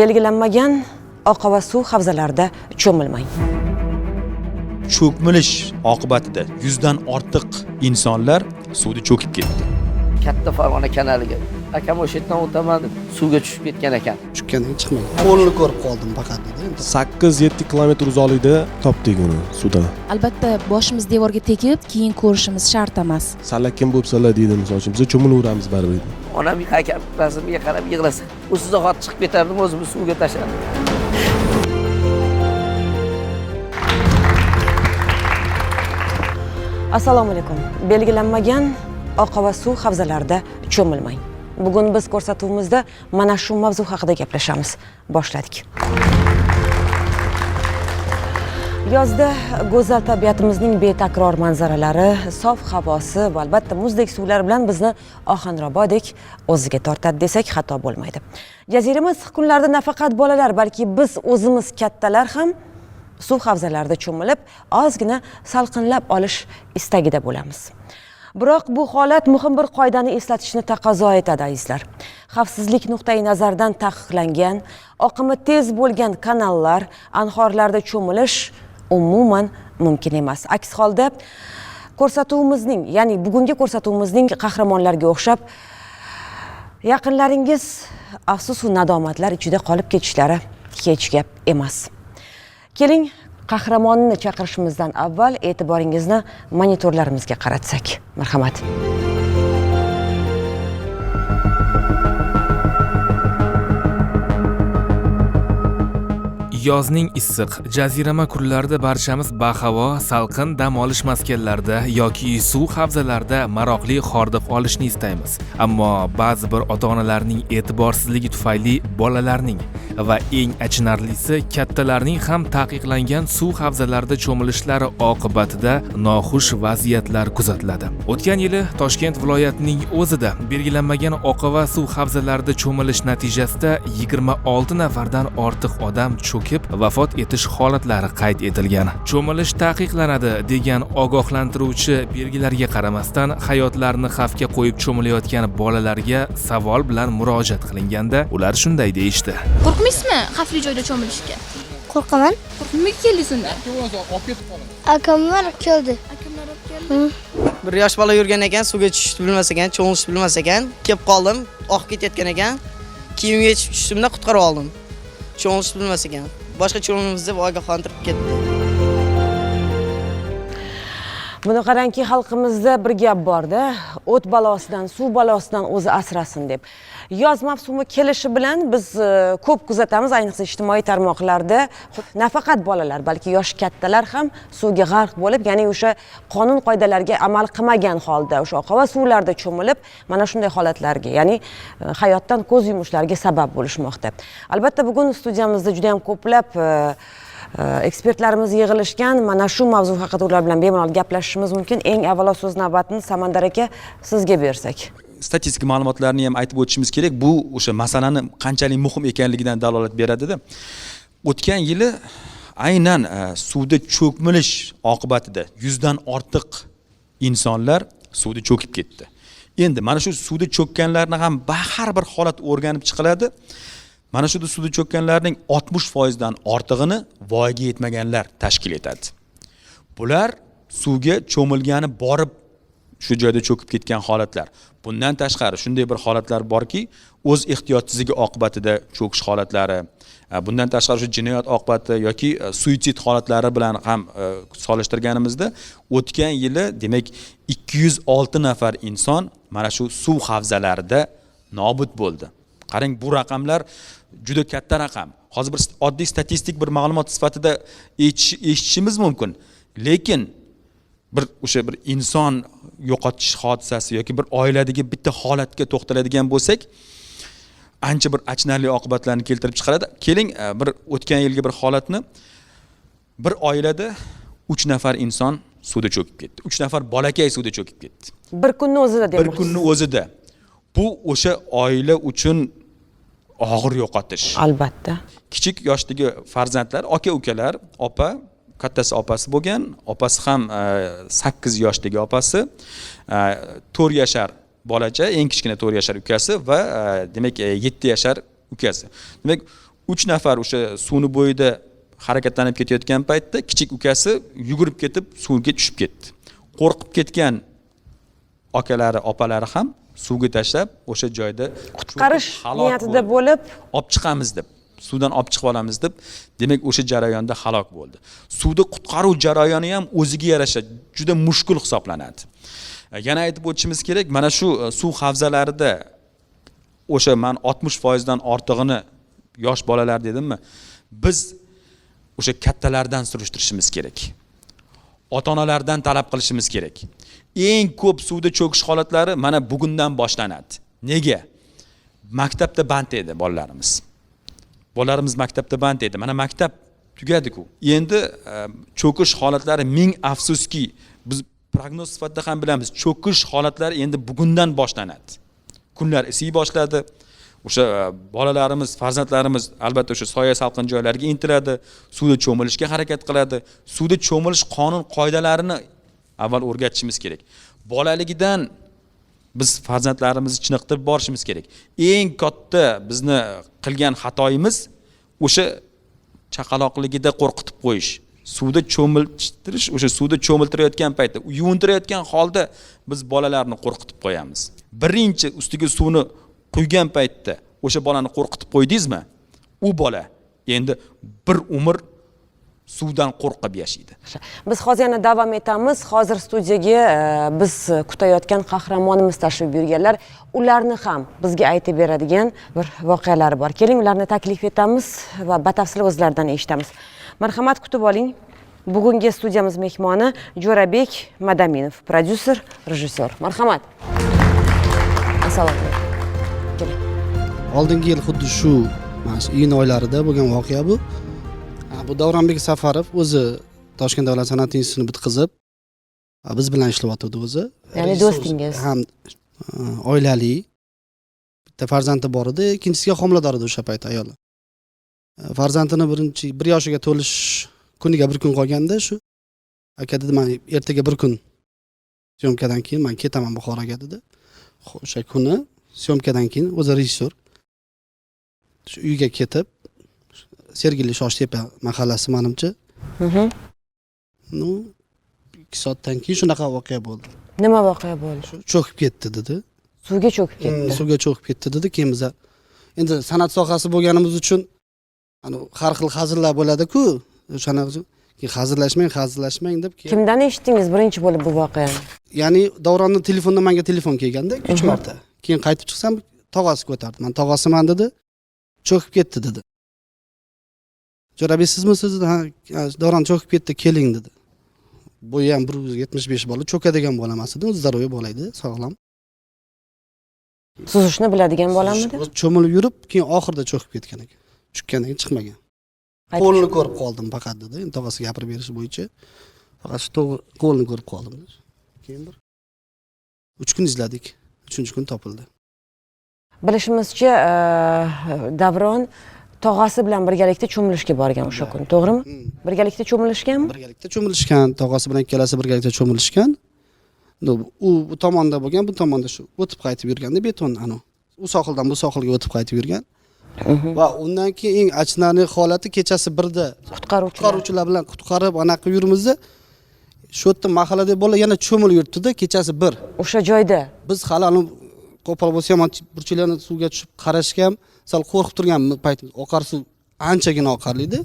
belgilanmagan oqova suv havzalarida cho'milmang. Cho'kmilish oqibatida yuzdan ortiq insonlar suvda cho'kib ketdi. Katta farg'ona kanaliga akam o'sha yerdan o'taman deb suvga tushib ketgan ekan. Tushgandan chiqmagan. Qo'lini ko'rib qoldim faqat dedi. Sakkiz yetti kilometr uzoqlikda topdik uni suvdan. Albatta boshimiz devorga tegib keyin ko'rishimiz shart emas. Salakim bo'libsalar deydi misol uchun. Biz cho'milaveramiz baribir. Onam akam rasmiga qarab yig'lasa u zahoti chiqib ketardim o'zimni suvga tashlardim assalomu alaykum. Belgilanmagan oqova suv havzalarida cho'milmang bugun biz ko'rsatuvimizda mana shu mavzu haqida gaplashamiz. Boshladik. Yozda go'zal tabiatimizning betakror manzaralari sof havosi va albatta muzdek suvlar bilan bizni ohanrobodek o'ziga tortadi desak xato bo'lmaydi. Jazirama issiq kunlarda nafaqat bolalar balki biz o'zimiz kattalar ham suv havzalarida cho'milib ozgina salqinlab olish istagida bo'lamiz. Biroq bu holat muhim bir qoidani eslatishni taqozo etadi azizlar. Xavfsizlik nuqtai nazaridan taqiqlangan oqimi tez bo'lgan kanallar anhorlarda cho'milish umuman mumkin emas. Aks holda ko'rsatuvimizning ya'ni bugungi ko'rsatuvimizning qahramonlariga o'xshab yaqinlaringiz afsusu nadomatlar ichida qolib ketishlari hech gap emas. Keling qahramonni chaqirishimizdan avval e'tiboringizni monitorlarimizga qaratsak. Marhamat. Yozning issiq jazirama kunlarida barchamiz bahavo salqin dam olish maskanlarida yoki suv havzalarida maroqli hordiq olishni istaymiz. Ammo ba'zi bir ota onalarning e'tiborsizligi tufayli bolalarning va eng achinarlisi kattalarning ham taqiqlangan suv havzalarida cho'milishlari oqibatida noxush vaziyatlar kuzatiladi. O'tgan yili toshkent viloyatining o'zida belgilanmagan oqova suv havzalarida cho'milish natijasida 26 nafardan ortiq odam cho'kib vafot etish holatlari qayd etilgan. Cho'milish taqiqlanadi degan ogohlantiruvchi belgilarga qaramasdan hayotlarini xavfga qo'yib cho'milayotgan bolalarga savol bilan murojaat qilinganda ular shunday deyishdi. Qo'rqmaysizmi xavfli joyda cho'milishga? Qo'rqaman. Nimaga keldingiz unda akamlar keldi. Akamlar olib keldi. Bir yosh bola yurgan ekan suvga tushishni bilmas ekan cho'milishni bilmas ekan. Kelib qoldim oqib ketayotgan ekan. Kiyimga yechib tushdimda qutqarib oldim. Cho'milishni bilmas ekan boshqa cho'milamiz deb ogohlantirib ketdi buni qarangki xalqimizda bir gap borda. O't balosidan suv balosidan o'zi asrasin deb. Yoz mavsumi kelishi bilan biz e, ko'p kuzatamiz. Ayniqsa ijtimoiy tarmoqlarda nafaqat bolalar balki yoshi kattalar ham suvga g'arq bo'lib ya'ni o'sha qonun qoidalarga amal qilmagan holda o'sha oqova suvlarda cho'milib mana shunday holatlarga ya'ni e, hayotdan ko'z yumishlariga sabab bo'lishmoqda. Albatta bugun studiyamizda juda yam ko'plab e, ekspertlarimiz yig'ilishgan. Mana shu mavzu haqida ular bilan bemalol gaplashishimiz mumkin. Eng avvalo so'z navbatini samandar aka sizga bersak. Statistik ma'lumotlarni ham aytib o'tishimiz kerak. Bu o'sha masalani qanchalik muhim ekanligidan dalolat beradida o'tgan yili aynan e, suvda cho'kmilish oqibatida yuzdan ortiq insonlar suvda cho'kib ketdi. Endi mana shu suvda cho'kkanlarni ham har bir holat o'rganib chiqiladi. Mana shu suvda cho'kkanlarning oltmish foizdan ortig'ini voyaga yetmaganlar tashkil etadi. Bular suvga cho'milgani borib shu joyda cho'kib ketgan holatlar. Bundan tashqari shunday bir holatlar borki o'z ehtiyotsizligi oqibatida cho'kish holatlari e, bundan tashqari shu jinoyat oqibati yoki e, suitsid holatlari bilan ham e, solishtirganimizda o'tgan yili demak 206 nafar inson mana shu suv havzalarida nobud bo'ldi. Qarang bu raqamlar juda katta raqam. Hozir bir oddiy statistik bir ma'lumot sifatida eshitish- eshitishimiz mumkin. Lekin bir o'sha bir inson yo'qotish hodisasi yoki bir oiladagi bitta holatga to'xtaladigan bo'lsak ancha bir achinarli oqibatlarni keltirib chiqaradi. Keling e, bir o'tgan yilgi bir holatni. Bir oilada uch nafar inson suvda cho'kib ketdi. Uch nafar bolakay suvda cho'kib ketdi. Bir kunni o'zida bir kunni o'zida. Bu o'sha oila uchun og'ir yo'qotish. Albatta. Kichik yoshdagi farzandlar aka ukalar opa kattasi opasi bo'lgan opasi ham e, sakkiz yoshdagi opasi e, to'rt yashar bolacha eng kichkina to'rt yashar ukasi va e, demak yetti yashar ukasi. Demak uch nafar o'sha suvni bo'yida harakatlanib ketayotgan paytda kichik ukasi yugurib ketib suvga tushib ketdi. Qo'rqib ketgan akalari opalari ham suvga tashlab o'sha joyda qutqarish niyatida bo'lib olib chiqamiz deb suvdan olib chiqib olamiz deb demak o'sha jarayonda halok bo'ldi. Suvni qutqaruv jarayoni ham o'ziga yarasha juda mushkul hisoblanadi. Yana aytib o'tishimiz kerak mana shu e, suv havzalarida o'sha man oltmish foizdan ortig'ini yosh bolalar dedimmi biz o'sha kattalardan surishtirishimiz kerak. Ota onalardan talab qilishimiz kerak eng ko'p suvda cho'kish holatlari mana bugundan boshlanadi. Nega? Maktabda band edi bolalarimiz. Bolalarimiz maktabda band edi. Mana maktab tugadiku. Endi e, cho'kish holatlari ming afsuski biz prognoz sifatida ham bilamiz cho'kish holatlari endi bugundan boshlanadi. Kunlar isiy boshladi. O'sha e, bolalarimiz farzandlarimiz albatta o'sha soya salqin joylarga intiladi suvda cho'milishga harakat qiladi. Suvda cho'milish qonun qoidalarini avval o'rgatishimiz kerak. Bolaligidan biz farzandlarimizni chiniqtirib borishimiz kerak. Eng katta bizni qilgan xatoyimiz o'sha chaqaloqligida qo'rqitib qo'yish. Suvda cho'miltirish o'sha suvda cho'miltirayotgan paytda yuvintirayotgan holda biz bolalarni qo'rqitib qo'yamiz. Birinchi ustiga suvni quygan paytda o'sha bolani qo'rqitib qo'ydingizmi? U bola endi bir umr suvdan qo'rqib yashaydi. Biz hozir yana davom etamiz. Hozir studiyaga e, biz kutayotgan qahramonimiz tashrif buyurganlar ularni ham bizga aytib beradigan bir voqealari bor. Keling ularni taklif etamiz va batafsil o'zlaridan eshitamiz. Marhamat kutib oling. Bugungi studiyamiz mehmoni jo'rabek madaminov prodyuser rejissyor marhamat. Assalomu alaykum. Oldingi yil xuddi shu mana shu iyun oylarida bo'lgan voqea bu bu davronbek safarov o'zi toshkent davlat san'at institutini bitkazib ha, biz bilan ishlayotgandi o'zi. Ya'ni do'stingiz. ham oilali. Bitta farzandi bor edi ikkinchisiga homilador edi o'sha payt ayoli farzandini birinchi bir yoshiga to'lish kuniga bir kun qolganda shu aka dedi man ertaga bir kun syomkadan keyin man ketaman buxoroga dedi. O'sha kuni syomkadan keyin o'zi rejissyor shu uyga ketib sergeli shoshtepa mahallasi manimcha. Mhm. ну ikki soatdan keyin shunaqa voqea bo'ldi. Nima voqea bo'ldi? Cho'kib ketdi dedi. Suvga cho'kib Hmm, ketdi. suvga cho'kib ketdi dedi keyin biza endi san'at sohasi bo'lganimiz uchun har xil hazillar bo'ladiku. O'shanaqa uchun keyin hazillashmang hazillashmang deb keyin kimdan eshitdingiz birinchi bo'lib bu voqeani? Ya'ni davronni telefondan menga telefon kelganda uch marta. Keyin qaytib chiqsam tog'asi ko'tardi. Man tog'asiman dedi cho'kib ketdi dedi jo'rabek sizmisiz dedi ha davron cho'kib ketdi keling dedi. Bo'yi ham bir yuz yetmish besh bola cho'kadigan bola emas edi здоровый bola edi sog'lom. Suzishni biladigan bolamidi cho'milib yurib keyin oxirida cho'kib ketgan ekan. Tushgandan keyin chiqmagan. Qo'lini ko'rib qoldim faqat dedi endi tog'asi gapirib berishi bo'yicha. Faqat shu qo'lini ko'rib qoldim keyin bir uch kun izladik uchinchi kun topildi. Bilishimizcha davron tog'asi bilan birgalikda cho'milishga borgan o'sha kun to'g'rimi? Hmm. birgalikda cho'milishganmi birgalikda cho'milishgan tog'asi bilan ikkalasi birgalikda cho'milishgan. U bu tomonda bo'lgan bu tomonda shu o'tib qaytib yurganda beton anavi u sohildan bu sohilga o'tib qaytib yurgan. Va undan keyin eng achinarli holati kechasi birda qutqaruvchilar. qutqaruvchilar bilan qutqarib anaqa qilib yuribmizda shu yerda mahallada bola yana cho'milib yuribdida kechasi bir. O'sha joyda. Biz hali qo'pol bo'lsa ham burchaklarni suvga tushib qarashga ham sal qo'rqib turgan payt oqar suv anchagina oqarliydi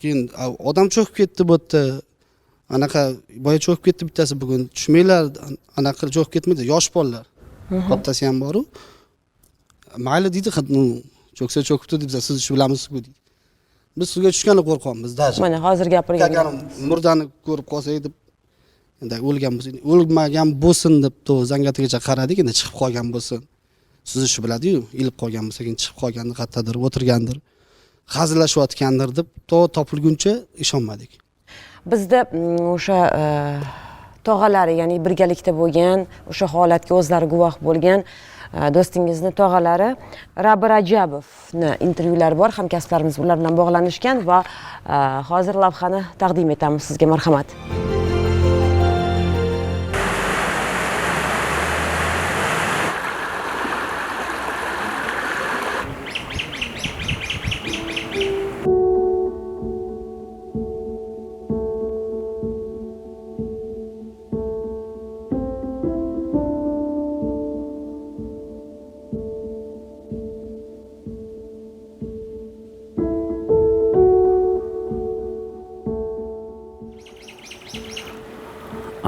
keyin a- odam cho'kib ketdi bu yerda. Anaqa boya cho'kib ketdi bittasi bugun. Tushmanglar anaqa qilib cho'kib ketmaydi. Yosh bolalar. Kattasi ham boru. Mayli deydi "Ha, ну cho'ksa cho'kibdi deb siz shu bilamizku deydi. Biz suvga tushganda qo'rqyapmiz даже mana hozir gapirgan murdani ko'rib qolsak deb endi o'lgan bo'lsa o'lmagan bo'lsin deb to zangatigacha qaradik endi chiqib qolgan bo'lsin. Suzishni biladiyu ilib qolgan bo'lsa keyin chiqib qolgandir qayerdadir o'tirgandir hazillashayotgandir deb to topilguncha ishonmadik. Bizda mm, o'sha e, tog'alari ya'ni birgalikda bo'lgan o'sha holatga o'zlari guvoh bo'lgan e, do'stingizni tog'alari rabi rajabovni intervyulari bor hamkasblarimiz ular bilan bog'lanishgan va e, hozir lavhani taqdim etamiz sizga marhamat.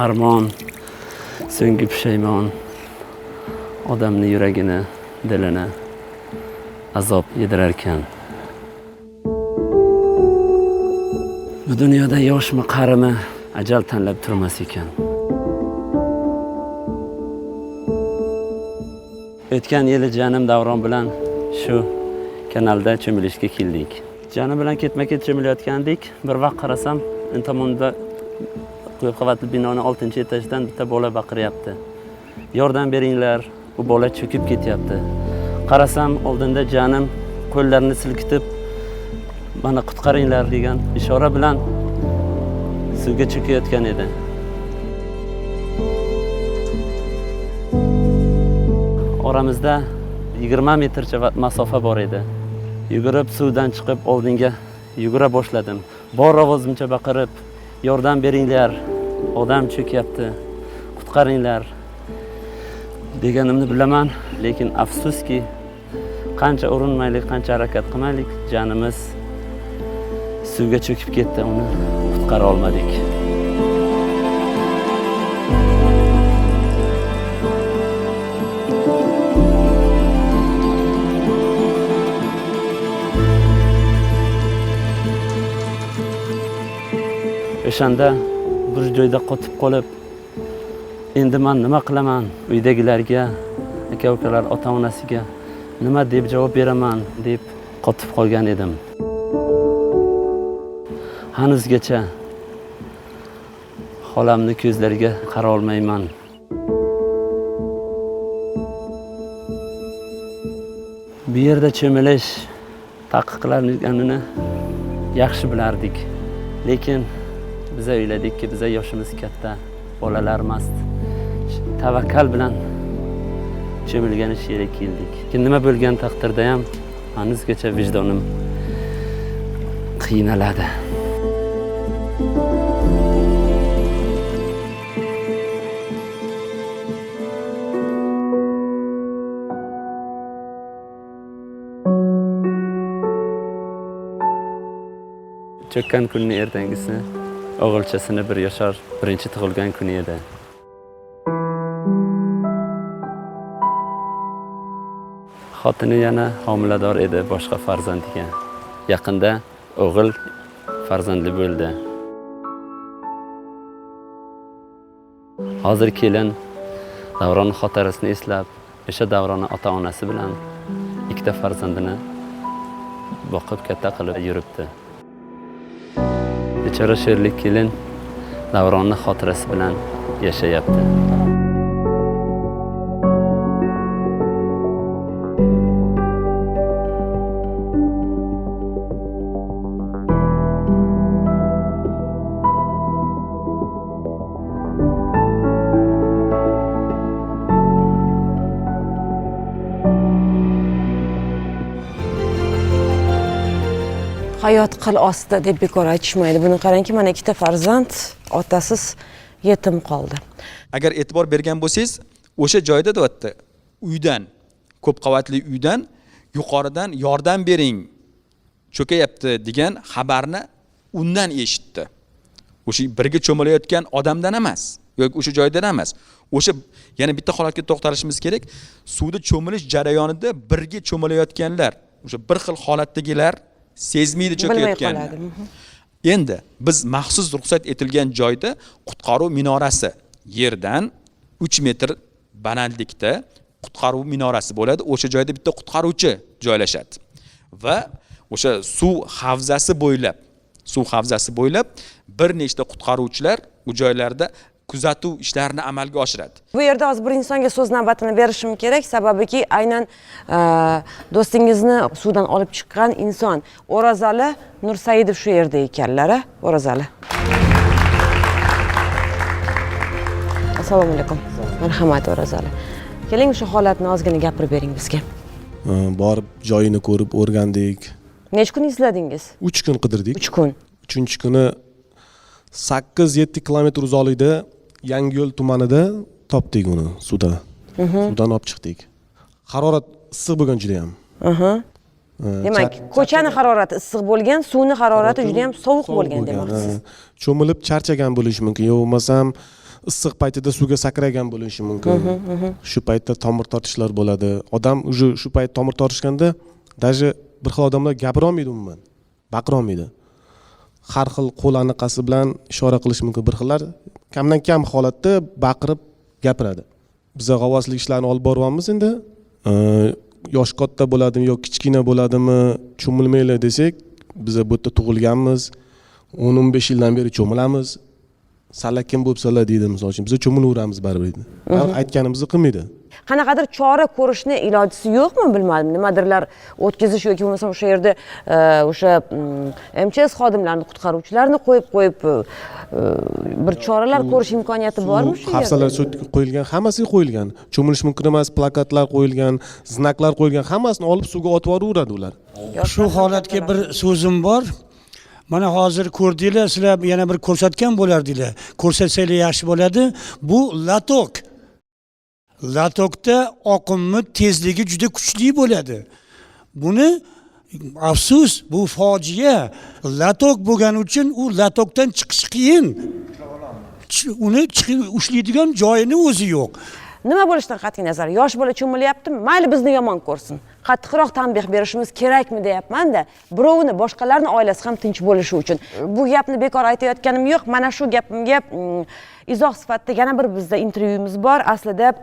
Armon so'nggi pushaymon odamni yuragini dilini azob yedirarkan. Bu dunyoda yoshmi qarimi ajal tanlab turmas ekan. O'tgan yili janim davron bilan shu kanalda cho'milishga keldik. Janim bilan ketma ket cho'milayotgandik. Bir vaqt qarasam o'ng tomonda ko'p qavatli binoni oltinchi etajidan bitta bola baqiryapti yordam beringlar bu bola cho'kib ketyapti. Qarasam oldinda janim qo'llarini silkitib mana qutqaringlar degan ishora bilan suvga cho'kayotgan edi. Oramizda 20 metrcha masofa bor edi. Yugurib suvdan chiqib oldinga yugura boshladim. Bor ovozimcha baqirib yordam beringlar odam cho'kyapti qutqaringlar deganimni bilaman lekin afsuski qancha urinmaylik qancha harakat qilmaylik janimiz suvga cho'kib ketdi uni qutqara olmadik o'shanda bir joyda qotib qolib endi man nima qilaman uydagilarga aka ukalar ota onasiga nima deb javob beraman? deb qotib qolgan edim. Hanuzgacha xolamni ko'zlariga qara olmayman. Bu yerda cho'milish taqiqlanganini yaxshi bilardik. Lekin biza o'yladikki biza yoshimiz katta bolalar mast. Tavakkal bilan cho'milgan ish yerga keldik nima bo'lgan taqdirda ham hanuzgacha vijdonim qiynaladi cho'kkan kunni ertangisi o'g'ilchasini bir yashar birinchi tug'ilgan kuni edi. Xotini yana homilador edi boshqa farzandiga. Yaqinda o'g'il farzandli bo'ldi. Hozir kelin davron xotirasini eslab o'sha davronni ota onasi bilan ikkita farzandini boqib katta qilib yuribdi. Bechora sherlik kelin davronni xotirasi bilan yashayapti. Hayot qil ostida deb bekor aytishmaydi. Buni qarangki mana ikkita farzand otasiz yetim qoldi. Agar e'tibor bergan bo'lsangiz o'sha joyda deyapti uydan ko'p qavatli uydan yuqoridan yordam bering cho'kayapti degan xabarni undan eshitdi. O'sha birga cho'milayotgan odamdan emas yoki o'sha joydan emas. O'sha yana bitta holatga to'xtalishimiz kerak suvda cho'milish jarayonida birga cho'milayotganlar o'sha bir xil holatdagilar sezmaydi cho'kayotganini Mhm. endi biz maxsus ruxsat etilgan joyda qutqaruv minorasi yerdan uch metr balandlikda qutqaruv minorasi bo'ladi. O'sha joyda bitta qutqaruvchi joylashadi. Va o'sha suv havzasi bo'ylab suv havzasi bo'ylab bir nechta qutqaruvchilar u joylarda kuzatuv ishlarini amalga oshiradi. Bu yerda hozir bir insonga so'z navbatini berishim kerak. Sababiki aynan e, do'stingizni suvdan olib chiqqan inson o'razali nursaidov shu yerda ekanlar a? o'razali assalomu alaykum. Marhamat o'razali keling o'sha holatni ozgina gapirib bering bizga. Borib joyini ko'rib o'rgandik. Necha kun izladingiz? Uch kun qidirdik. Uch kun. Uchinchi kuni sakkiz yetti kilometr uzoqlikda yangiyo'l tumanida topdik uni suvda suvdan olib chiqdik. Harorat issiq bo'lgan judayam. Aha. Э, demak ko'chani harorati issiq bo'lgan suvni harorati juda yam sovuq bo'lgan demoqchisiz cho'milib charchagan bo'lishi mumkin yo bo'lmasam issiq paytida suvga sakragan bo'lishi mumkin. Shu paytda tomir tortishlar bo'ladi. Odam уже shu payt tomir tortishganda даже bir xil odamlar gapirolmaydi umuman baqirolmaydi. Har xil qo'l aniqasi bilan ishora qilishi mumkin. Bir xillar kamdan kam holatda baqirib gapiradi. Biza g'avvoslik ishlarini olib boryapmiz endi. Yoshi katta bo'ladimi yo kichkina bo'ladimi cho'milmanglar desak biza bu yerda tug'ilganmiz. o'n o'n besh yildan beri cho'milamiz. Salakim bo'libsalar deydi misol uchun biza cho'milaveramiz baribir deydi. Aytganimizni qilmaydi qanaqadir chora ko'rishni ilojisi yo'qmi bilmadim. Nimadirlar o'tkazish yoki bo'lmasa o'sha yerda e, o'sha mm, mchs xodimlarini qutqaruvchilarni qo'yib qo'yib e, bir choralar ko'rish imkoniyati bormi shu yerda? Hafsalar qo'yilgan hammasiga qo'yilgan. Cho'milish mumkin emas plakatlar qo'yilgan znaklar qo'yilgan hammasini olib suvga otib yuboraveradi ular. Shu holatga bir so'zim bor. Mana hozir ko'rdinglar sizlar yana bir ko'rsatgan bo'lardinglar. Ko'rsatsanglar yaxshi bo'ladi. Bu latok latokda oqimni tezligi juda kuchli bo'ladi. Buni afsus bu fojia latok bo'lgani uchun u latokdan chiqish qiyin. Uni chiqib ushlaydigan joyini o'zi yo'q. Nima bo'lishidan qat'iy nazar yosh bola cho'milyaptimi? Mayli bizni yomon ko'rsin. Qattiqroq tanbeh berishimiz kerakmi deyapmanda birovni boshqalarni oilasi ham tinch bo'lishi uchun. Bu gapni bekor aytayotganim yo'q. Mana shu gapimga mm, izoh sifatida yana bir bizda intervyuimiz bor. Aslida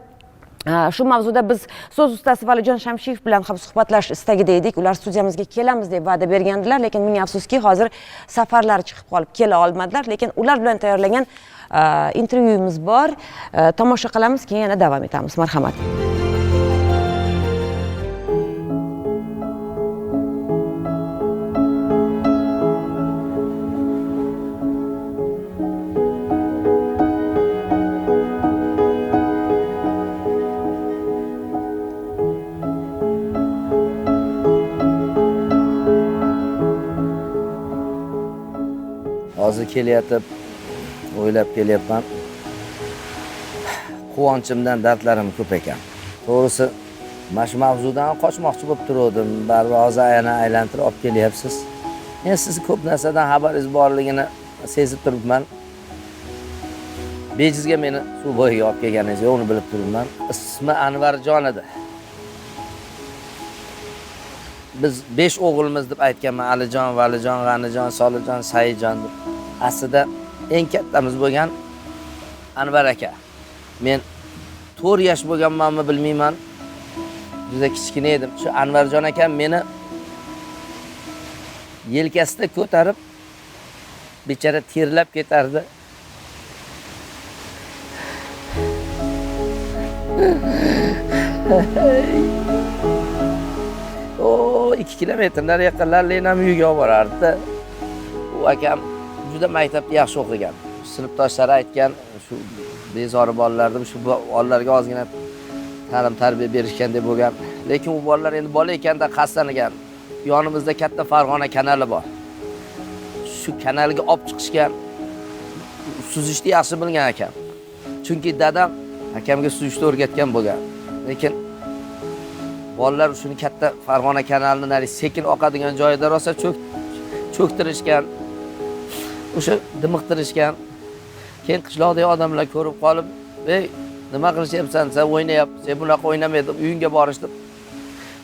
Э, shu mavzuda biz so'z ustasi valijon shamshiyev bilan ham suhbatlashish istagida edik ular studiyamizga kelamiz deb va'da bergandilar lekin ming afsuski hozir safarlari chiqib qolib kela olmadilar. Lekin ular bilan tayyorlangan e, intervyuimiz bor. E, tomosha qilamiz keyin yana davom etamiz. Marhamat. Hozir kelayotib o'ylab kelyapman quvonchimdan dardlarim ko'p ekan. To'g'risi mana shu mavzudan qochmoqchi bo'lib turgandim baribir hozir yana aylantirib olib kelyapsiz. Men sizni ko'p narsadan xabaringiz borligini sezib turibman. Bejizga meni suv bo'yiga olib kelganingiz yo'qni bilib turibman. İsmi anvarjon edi. Biz besh o'g'ilmiz deb aytganman. Alijon valijon g'anijon solijon saidjon deb aslida eng kattamiz bo'lgan anvar aka. Men to'rt yosh bo'lganmanmi bilmayman. Juda kichkina edim. Shu anvarjon akam meni yelkasida ko'tarib bechora terlab ketardi. O ikki kilometrlar yaqinlarlikni ham uyiga olib borardida u akam juda maktabda yaxshi o'qigan. Sinfdoshlari aytgan shu bezori bolalar deb shu bolalarga ozgina ta'lim tarbiya berishgandek bo'lgan. Lekin u bolalar endi bola ekanda qasdlanigan. Yonimizda katta farg'ona kanali bor. Shu kanalga olib chiqishgan suzishni yaxshi bilgan akam. Chunki dadam akamga suzishni o'rgatgan bo'lgan. Lekin bolalar shuni katta farg'ona kanalini sekin oqadigan joyida rosa cho'k cho'ktirishgan o'sha dimiqtirishgan keyin qishloqdagi odamlar ko'rib qolib ey nima qilishyapsan? Sen o'ynayapsan sen bunaqa o'ynamaydi deb uyingga deb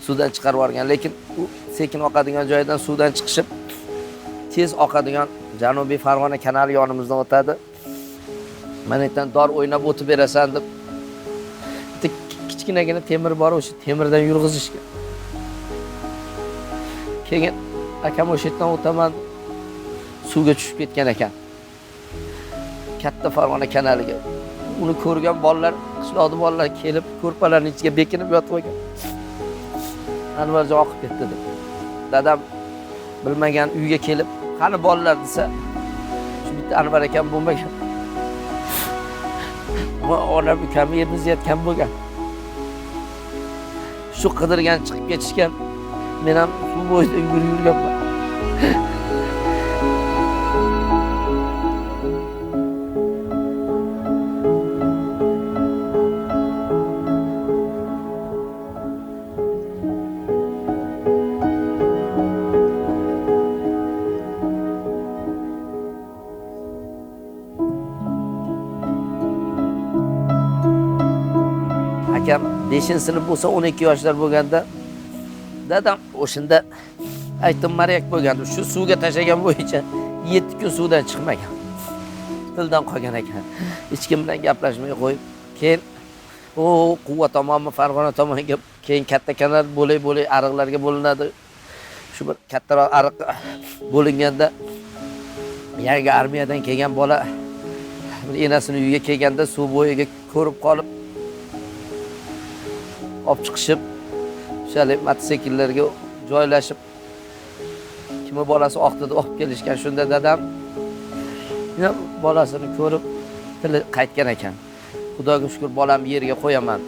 suvdan chiqarib yuborgan lekin u sekin oqadigan joydan suvdan chiqishib tez oqadigan janubiy farg'ona kanali yonimizdan o'tadi. Mana yerdan dor o'ynab o'tib berasan deb bitta kichkinagina temir bor o'sha temirdan yurg'izishgan keyin akam o'sha yerdan o'taman suvga tushib ketgan ekan. Katta farg'ona kanaliga. Uni ko'rgan bolalar qishloqni bolalar kelib ko'rpalarni ichiga bekinib yotib olgan. Anvarjon oqib ketdi deb dadam bilmagan uyga kelib qani bolalar? desa shu bitta anvar akam bo'lmagan. Onam ukam yerni izlayotgan bo'lgan. Shu qidirgan chiqib ketishgan men ham suv bo'yida yugurib yurganman beshinchi sinf bo'lsa o'n ikki yoshlar bo'lganda dadam o'shanda aytdim maryak bo'lganda shu suvga tashlagan bo'yicha yetti kun suvdan chiqmagan tildan qolgan ekan. Hech kim bilan gaplashmay qo'yib keyin u quva tomonmi farg'ona tomonga keyin katta kanal bo'lay bo'lay ariqlarga bo'linadi shu bir kattaroq ariq bo'linganda yangi armiyadan kelgan bola enasini uyiga kelganda suv bo'yiga ko'rib qolib olib chiqishib o'shalik mototsikllarga joylashib kimni bolasi oqdida olib kelishgan shunda dadam. Bolasini ko'rib tili qaytgan ekan. Xudoga shukur bolamni yerga qo'yaman.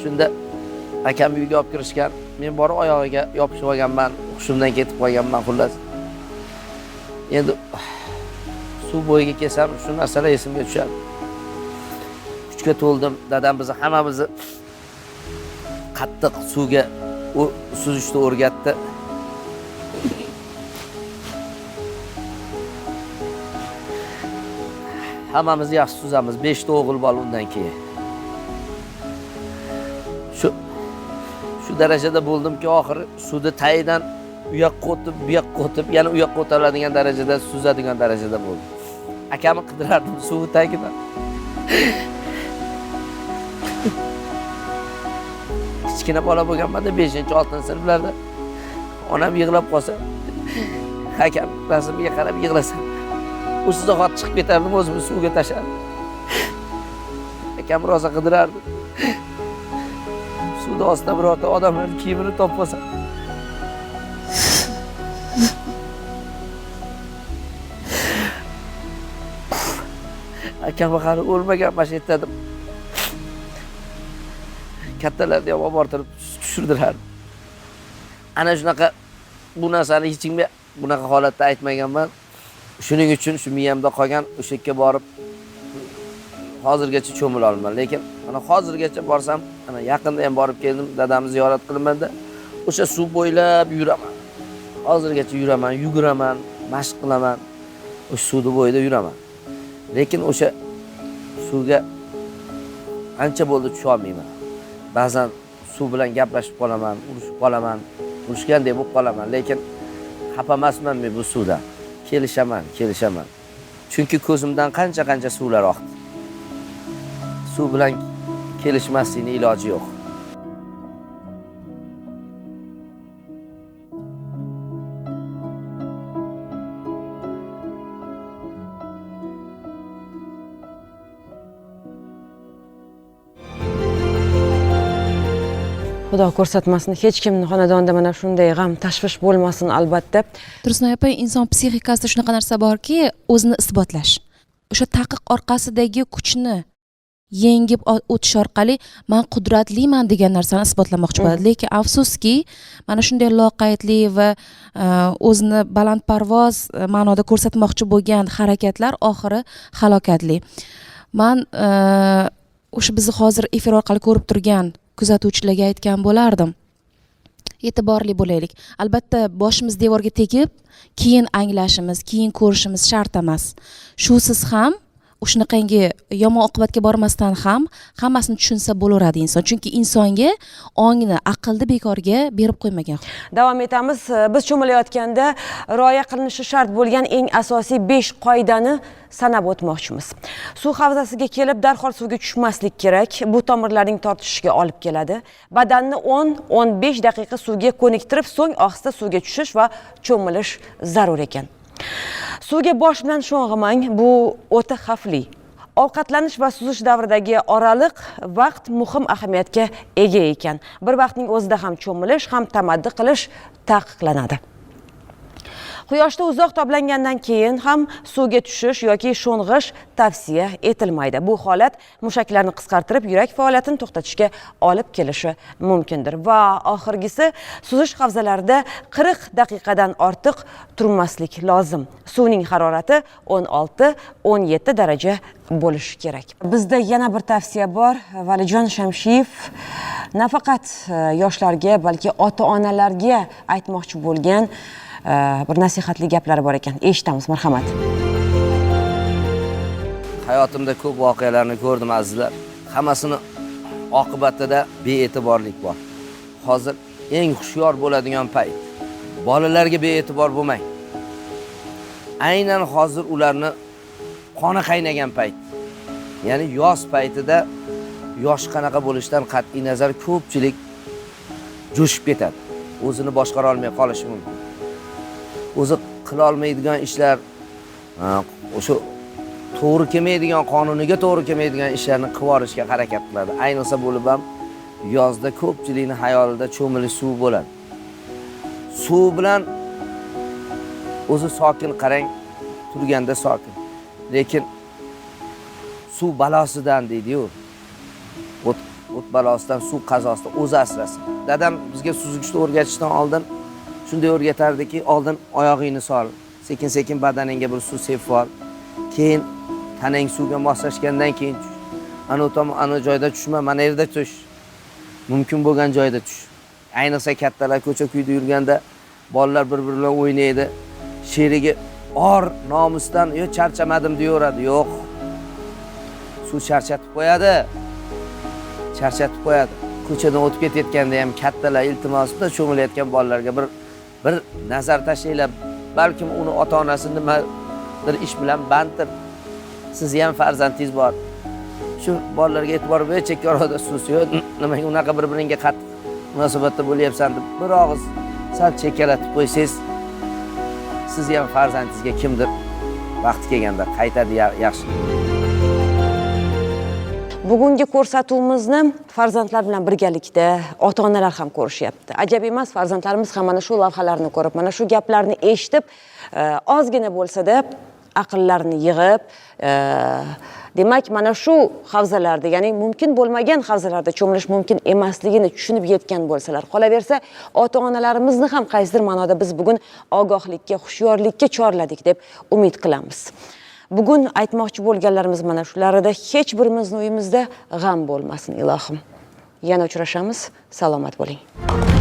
Shunda akam uyga olib kirishgan. Men borib oyog'iga yopishib olganman hushimdan ketib qolganman xullas. Endi suv bo'yiga kelsam shu narsalar esimga tushadi. Kuchga to'ldim dadam bizni hammamizni qattiq suvga suzishni o'rgatdi. Hammamiz yaxshi suzamiz. Beshta o'g'il bola undan keyin. Shu shu darajada bo'ldimki oxiri suvni tagidan u yoqqa o'tib bu yoqqa o'tib yana u yoqqa o'ta oladigan darajada suzadigan darajada bo'ldim akamni qidirardim suv tagidan kichkina bola bo'lganmanda beshinchi oltinchi sinflarda onam yig'lab qolsa akam rasmga qarab yig'lasam o'sha zahoti chiqib ketardim o'zimni suvga tashlardim akam rosa qidirardi. Suvni ostida birorta odamlarni kiyimini topib olsam akam hali o'lmagan mana shu yerda deb kattalarni ham olib bortirib tushirdirardi ana shunaqa bu narsani hech kimga bunaqa holatda aytmaganman. Shuning uchun shu miyamda qolgan o'sha yerga borib hozirgacha cho'milolman lekin mana hozirgacha borsam ana yaqinda ham borib keldim dadamni ziyorat qilmanda o'sha suv bo'ylab yuraman. Hozirgacha yuraman yuguraman mashq qilaman. O'sha suvni bo'yida yuraman. Lekin o'sha suvga ancha bo'ldi tusholmayman. Ba'zan suv bilan gaplashib qolaman urushib qolaman urushgandek bo'lib qolaman lekin xafa emasman men bu suvdan kelishaman kelishaman. Chunki ko'zimdan qancha qancha suvlar oqdi. Suv bilan kelishmaslikni iloji yo'q. Xudo ko'rsatmasin hech kimni xonadonida mana shunday g'am tashvish bo'lmasin albatta. Tursunoy opa inson psixikasida shunaqa narsa borki o'zini isbotlash. O'sha taqiq orqasidagi kuchni yengib o'tish orqali man qudratliman degan narsani isbotlamoqchi bo'ladi. Lekin afsuski mana shunday loqaydli va e, o'zini balandparvoz e, ma'noda ko'rsatmoqchi bo'lgan harakatlar oxiri halokatli. Man e, o'sha bizni hozir efir orqali ko'rib turgan kuzatuvchilarga aytgan bo'lardim. E'tiborli bo'laylik. Albatta boshimiz devorga tegib keyin anglashimiz keyin ko'rishimiz shart emas. Shusiz ham shunaqangi yomon oqibatga bormasdan ham hammasini tushunsa bo'laveradi inson. Chunki insonga ongni aqlni bekorga berib qo'ymagan. Davom etamiz. Biz cho'milayotganda rioya qilinishi shart bo'lgan eng asosiy besh qoidani sanab o'tmoqchimiz. Suv havzasiga kelib darhol suvga tushmaslik kerak. Bu tomirlarning tortishishiga olib keladi. Badanni 10-15 daqiqa suvga ko'niktirib so'ng ohista suvga tushish va cho'milish zarur ekan. Suvga bosh bilan sho'ng'imang bu o'ta xavfli. Ovqatlanish va suzish davridagi oraliq vaqt muhim ahamiyatga ega ekan. Bir vaqtning o'zida ham cho'milish ham tamaddi qilish taqiqlanadi. Quyoshda uzoq toblangandan keyin ham suvga tushish yoki sho'ng'ish tavsiya etilmaydi. Bu holat mushaklarni qisqartirib yurak faoliyatini to'xtatishga olib kelishi mumkindir. Va oxirgisi suzish havzalarida 40 daqiqadan ortiq turmaslik lozim. Suvning harorati 16-17 daraja bo'lishi kerak. Bizda yana bir tavsiya bor. Valijon shamshiyev nafaqat e, yoshlarga balki ota onalarga aytmoqchi bo'lgan bir nasihatli gaplari bor ekan eshitamiz marhamat hayotimda ko'p voqealarni ko'rdim azizlar. Hammasini oqibatida bee'tiborlik bor. Hozir eng hushyor bo'ladigan payt. Bolalarga bee'tibor bo'lmang. Aynan hozir ularni qoni qaynagan payt. Ya'ni yoz paytida yosh qanaqa bo'lishidan qat'iy nazar ko'pchilik jo'shib ketadi. O'zini boshqara olmay qolishi mumkin. O'zi qilolmaydigan ishlar ha, o'sha to'g'ri kelmaydigan qonuniga to'g'ri kelmaydigan ishlarni qilib yuborishga harakat qiladi. Ayniqsa bo'lib ham yozda ko'pchilikni hayolida cho'milish suv bo'ladi. Suv bilan o'zi sokin qarang turganda sokin. Lekin suv balosidan deydiyu o't balosidan suv qazosidan o'zi asrasin. Dadam bizga suzgishni o'rgatishdan oldin shunday o'rgatardiki oldin oyog'ingni sol sekin sekin badaningga bir suv sepib ol keyin tanang suvga moslashgandan keyin ana u tomon ana joyda tushma mana yerda tush mumkin bo'lgan joyda tush ayniqsa kattalar ko'cha kuyda yurganda bolalar bir biri bilan o'ynaydi sherigi or nomusdan yo charchamadim deyaveradi yo'q suv charchatib qo'yadi charchatib qo'yadi ko'chadan o'tib ketayotganda ham kattalar iltimos bilan cho'milayotgan bolalarga bir bir nazar tashlanglar balkim uni ota onasi nimadir ish bilan banddir. Sizni ham farzandingiz bor. Shu bolalarga e'tibor ber chekka orada suv yo'q nimaga unaqa bir biringga qattiq munosabatda bo'lyapsan deb bir og'iz sal chekkalatib qo'ysangiz sizni ham farzandingizga kimdir vaqti kelganda qaytadi ya- yaxshi. Bugungi ko'rsatuvimizni farzandlar bilan birgalikda ota onalar ham ko'rishyapti. Ajab emas farzandlarimiz ham mana shu lavhalarni ko'rib mana shu gaplarni eshitib eh, ozgina bo'lsada aqllarini yig'ib eh, demak mana shu havzalarda ya'ni mumkin bo'lmagan havzalarda cho'milish mumkin emasligini tushunib yetgan bo'lsalar qolaversa ota onalarimizni ham qaysidir ma'noda biz bugun ogohlikka hushyorlikka chorladik deb umid qilamiz. Bugun aytmoqchi bo'lganlarimiz mana shularida hech birimizni uyimizda g'am bo'lmasin ilohim. Yana uchrashamiz. Salomat bo'ling.